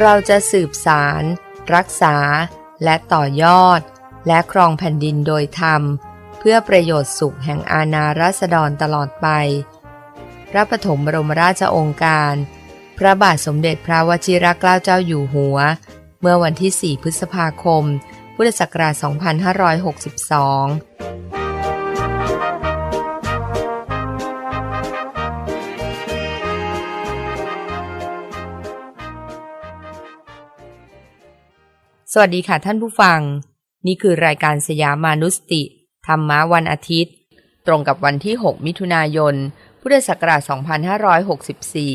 เราจะสืบสาร รักษา และต่อยอด และครองแผ่นดินโดยธรรม เพื่อประโยชน์สุขแห่งอาณารัษฎรตลอดไป พระปฐมบรมราชองค์การ พระบาทสมเด็จพระวชิรเกล้าเจ้าอยู่หัว เมื่อวันที่ 4 พฤษภาคม พุทธศักราช 2562 สวัสดีค่ะท่านผู้ฟัง นี่คือรายการสยามานุสติธรรมะวันอาทิตย์ ตรงกับวันที่ 6 มิถุนายน พุทธศักราช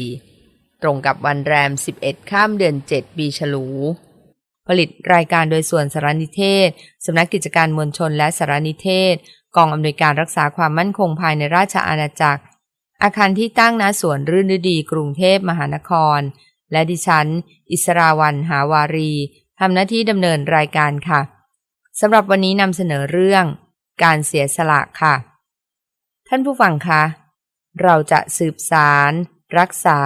2564 ตรงกับวันแรม 11 ข้ามเดือน 7 ปีฉลู ผลิตรายการโดยส่วนสารนิเทศ สำนักกิจการมวลชนและสารนิเทศ กองอำนวยการรักษาความมั่นคงภายในราชอาณาจักร อาคารที่ตั้งณสวนรื่นฤดีกรุงเทพมหานคร และดิฉัน อิสราวันหาวารี ทำหน้าที่ดำเนินรายการค่ะสำหรับวันนี้นำเสนอเรื่อง การเสียสละค่ะ ท่านผู้ฟังคะเราจะสืบสาร รักษา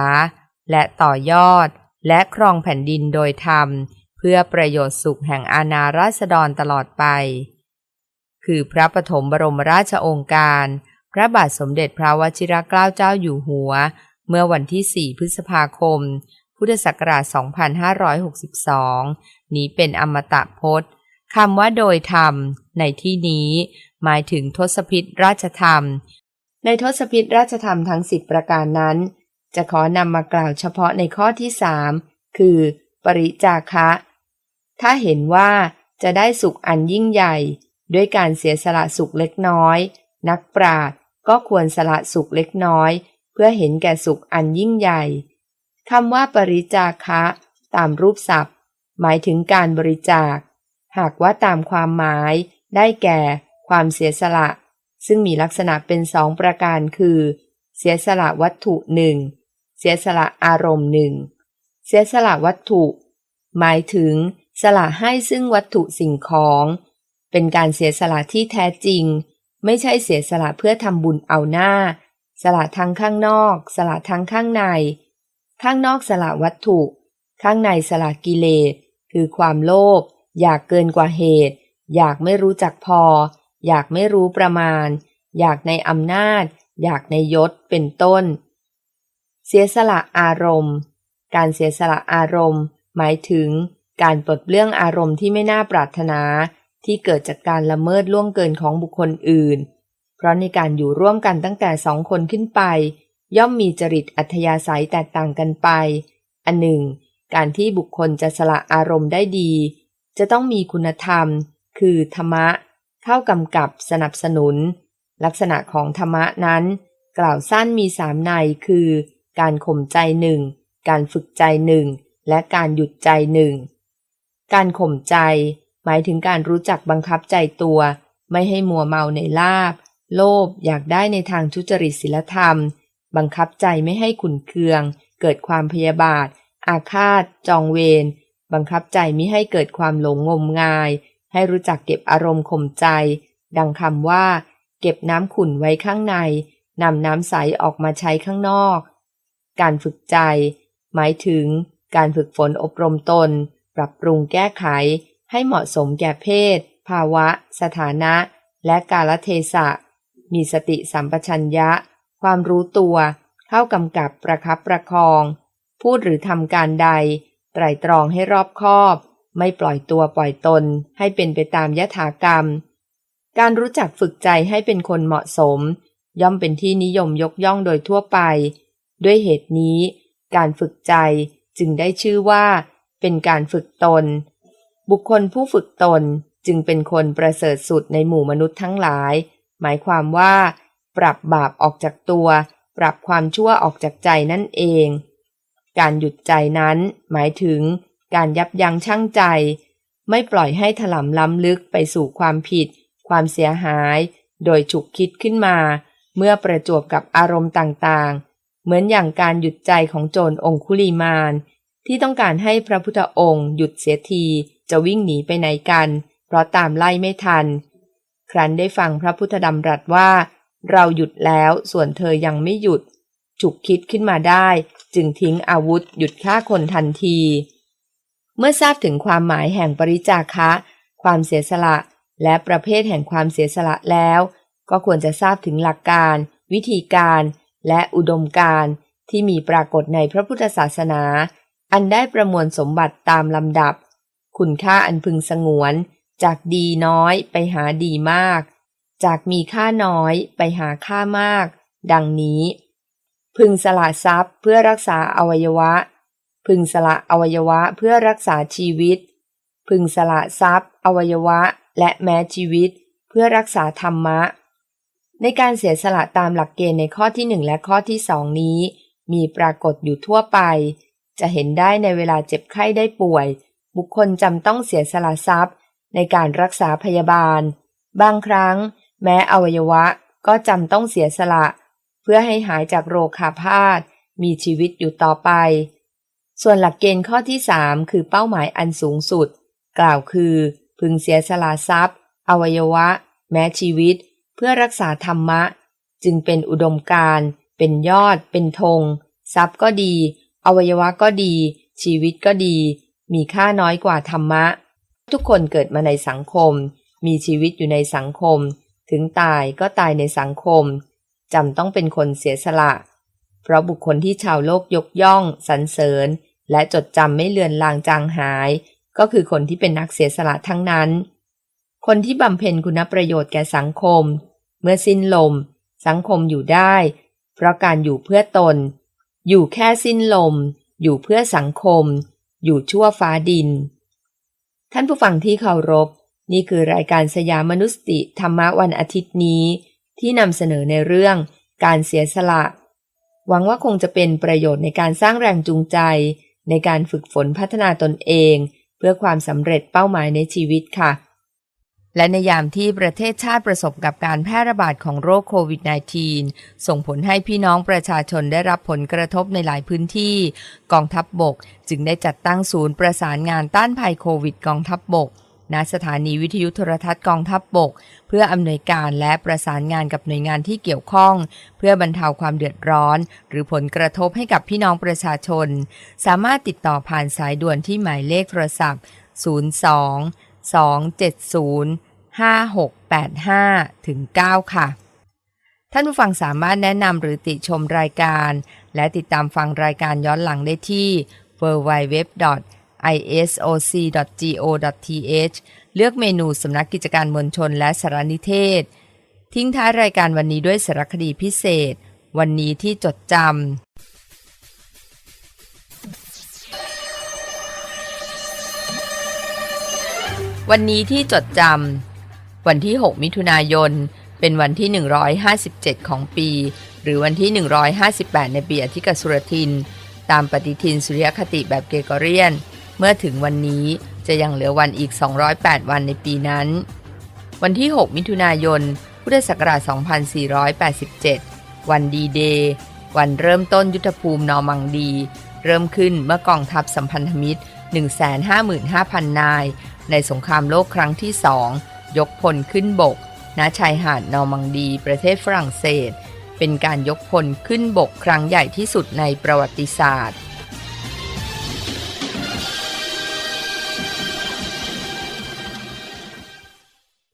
และต่อยอด และครองแผ่นดินโดยธรรม เพื่อประโยชน์สุขแห่งอาณาราษฎรตลอดไป คือพระปฐมบรมราชองค์การ พระบาทสมเด็จพระวชิรเกล้าเจ้าอยู่หัว เมื่อวันที่ 4 พฤษภาคม พุทธศักราช 2562 นี้เป็นอมตะพจน์คำว่าโดยธรรม ในที่นี้ หมายถึงทศพิธราชธรรม ในทศพิธราชธรรมทั้งสิบประการนั้น จะขอนำมากล่าวเฉพาะในข้อที่สามคือ ปริจาคะ ถ้าเห็นว่าจะได้สุขอันยิ่งใหญ่ ด้วยการเสียสละสุขเล็กน้อย นักปราชญ์ก็ควรสละสุขเล็กน้อย เพื่อเห็นแก่สุขอันยิ่งใหญ่คำว่าปริจาคะ ตามรูปศัพท์ หมายถึงการบริจาค หากว่าตามความหมายได้แก่ ความเสียสละ ซึ่งมีลักษณะเป็นสองประการคือ เสียสละวัตถุหนึ่งเสียสละอารมณ์หนึ่งเสียสละวัตถุ หมายถึง สละให้ซึ่งวัตถุสิ่งของ เป็นการเสียสละที่แท้จริง ไม่ใช่เสียสละเพื่อทำบุญเอาหน้า สละทั้งข้างนอก สละทั้งข้างใน ข้างนอกสละวัตถุ ข้างในสละกิเลส คือความโลภอยากเกินกว่าเหตุ อยากไม่รู้จักพอ อยากไม่รู้ประมาณ อยากในอำนาจ อยากในยศเป็นต้น เสียสละอารมณ์ การเสียสละอารมณ์ หมายถึงการปลดเปลื้องอารมณ์ที่ไม่น่าปรารถนาที่เกิดจากการละเมิดล่วงเกินของบุคคลอื่น เพราะในการอยู่ร่วมกันตั้งแต่สองคนขึ้นไป ย่อมมีจริตอัธยาศัยแตกต่างกันไป อันหนึ่ง การที่บุคคลจะสละอารมณ์ได้ดี จะต้องมีคุณธรรม คือธรรมะ เข้ากำกับสนับสนุน ลักษณะของธรรมะนั้น กล่าวสั้นมีสามในคือ การข่มใจหนึ่งการฝึกใจหนึ่งและการหยุดใจหนึ่งการข่มใจ หมายถึงการรู้จักบังคับใจตัว ไม่ให้มัวเมาในลาบ โลภอยากได้ในทางทุจริตศีลธรรม บังคับใจไม่ให้ขุนเคือง เกิดความพยาบาท อาฆาต จองเวร บังคับใจไม่ให้เกิดความหลงงมงาย ให้รู้จักเก็บอารมณ์ข่มใจ ดังคำว่า เก็บน้ำขุ่นไว้ข้างในนำน้ำใสออกมาใช้ข้างนอก การฝึกใจ หมายถึงการฝึกฝนอบรมตน ปรับปรุงแก้ไข ให้เหมาะสมแก่เพศ ภาวะ สถานะ และกาลเทศะ มีสติสัมปชัญญะ ความรู้ตัว เข้ากำกับประคับประคอง พูดหรือทำการใด ไตรตรองให้รอบคอบ ไม่ปล่อยตัวปล่อยตนให้เป็นไปตามยถากรรม การรู้จักฝึกใจให้เป็นคนเหมาะสม ย่อมเป็นที่นิยมยกย่องโดยทั่วไป ด้วยเหตุนี้ การฝึกใจจึงได้ชื่อว่า เป็นการฝึกตน บุคคลผู้ฝึกตนจึงเป็นคนประเสริฐสุดในหมู่มนุษย์ทั้งหลาย หมายความว่า ปรับบาปออกจากตัว ปรับความชั่วออกจากใจนั่นเอง การหยุดใจนั้นหมายถึงการยับยั้งชั่งใจ ไม่ปล่อยให้ถลำล้ำลึกไปสู่ความผิด ความเสียหาย โดยฉุกคิดขึ้นมา เมื่อประจวบกับอารมณ์ต่างๆ เหมือนอย่างการหยุดใจของโจรองคุลีมานที่ต้องการให้พระพุทธองค์หยุดเสียทีจะวิ่งหนีไปไหนกัน เพราะตามไล่ไม่ทัน ครั้นได้ฟังพระพุทธดำรัสว่า เราหยุดแล้วส่วนเธอยังไม่หยุด ฉุกคิดขึ้นมาได้ จึงทิ้งอาวุธหยุดฆ่าคนทันที เมื่อทราบถึงความหมายแห่งปริจาคะ ความเสียสละ และประเภทแห่งความเสียสละแล้ว ก็ควรจะทราบถึงหลักการ วิธีการ และอุดมการที่มีปรากฏในพระพุทธศาสนา อันได้ประมวลสมบัติตามลำดับ คุณค่าอันพึงสงวน จากดีน้อยไปหาดีมาก จากมีค่าน้อยไปหาค่ามาก ดังนี้ พึงสละทรัพย์เพื่อรักษาอวัยวะ พึงสละอวัยวะเพื่อรักษาชีวิต พึงสละทรัพย์ อวัยวะ และแม้ชีวิต เพื่อรักษาธรรมะ ในการเสียสละตามหลักเกณฑ์ในข้อที่หนึ่งและข้อที่สองนี้ มีปรากฏอยู่ทั่วไป จะเห็นได้ในเวลาเจ็บไข้ได้ป่วย บุคคลจำต้องเสียสละทรัพย์ ในการรักษาพยาบาล บางครั้ง แม้อวัยวะก็จำต้องเสียสละเเพื่อให้หายจากโรคาพาธมีชีวิตอยู่ต่อไป ส่วนหลักเกณฑ์ข้อที่ 3 คือเป้าหมายอันสูงสุด กล่าวคือ พึงเสียสละทรัพย์ อวัยวะ แม้ชีวิต เพื่อรักษาธรรมะ จึงเป็นอุดมการณ์เป็นยอด เป็นธงทรัพย์ก็ดี อวัยวะก็ดี ชีวิตก็ดี มีค่าน้อยกว่าธรรมะ ทุกคนเกิดมาในสังคม มีชีวิตอยู่ในสังคม ถึงตายก็ตายในสังคม จำต้องเป็นคนเสียสละ เพราะบุคคลที่ชาวโลกยกย่องสรรเสริญ และจดจำไม่เลือนลางจางหาย ก็คือคนที่เป็นนักเสียสละทั้งนั้น คนที่บำเพ็ญคุณประโยชน์แก่สังคม เมื่อสิ้นลม สังคมอยู่ได้ เพราะการอยู่เพื่อตน อยู่แค่สิ้นลม อยู่เพื่อสังคม อยู่ชั่วฟ้าดิน ท่านผู้ฟังที่เคารพ นี่คือรายการสยามมนุษย์ติธรรมะวันอาทิตย์นี้ ที่นำเสนอในเรื่องการเสียสละ หวังว่าคงจะเป็นประโยชน์ในการสร้างแรงจูงใจ ในการฝึกฝนพัฒนาตนเอง เพื่อความสำเร็จเป้าหมายในชีวิตค่ะ และในยามที่ประเทศชาติประสบกับการแพร่ระบาดของโรคโควิด -19 ส่งผลให้พี่น้องประชาชนได้รับผลกระทบในหลายพื้นที่ กองทัพบบก จึงได้จัดตั้งศูนย์ประสานงานต้านภัยโควิดกองทัพบบก ณสถานีวิทยุโทรทัศน์กองทัพบบก เพื่ออำนวยการและประสานงานกับหน่วยงานที่เกี่ยวข้อง เพื่อบรรเทาความเดือดร้อน หรือผลกระทบให้กับพี่น้องประชาชน สามารถติดต่อผ่านสายด่วนที่หมายเลขโทรศัพท์ 02 270 5685ถึง9ค่ะท่านผู้ฟังสามารถแนะนำหรือติชมรายการ และติดตามฟังรายการย้อนหลังได้ที่ isoc.go.th เลือกเมนูสำนักกิจการมวลชนและสารนิเทศ ทิ้งท้ายรายการวันนี้ด้วยสารคดีพิเศษ วันนี้ที่จดจำวันนี้ที่จดจำวันที่ 6 มิถุนายน เป็นวันที่ 157 ของปี หรือวันที่ 158 ในปีอธิกสุรทิน ตามปฏิทินสุริยคติแบบเกรกอเรียน เมื่อถึงวันนี้จะยังเหลือวันอีก 208 วันในปีนั้น วันที่ 6 มิถุนายน พุทธศักราช 2487 วันดีเดย์ วันเริ่มต้นยุทธภูมินอมังดี เริ่มขึ้นเมื่อกองทัพสัมพันธมิตร 155,000 นาย ในสงครามโลกครั้งที่สองยกพลขึ้นบก ณ ชายหาดนอร์มังดี ประเทศฝรั่งเศส เป็นการยกพลขึ้นบกครั้งใหญ่ที่สุดในประวัติศาสตร์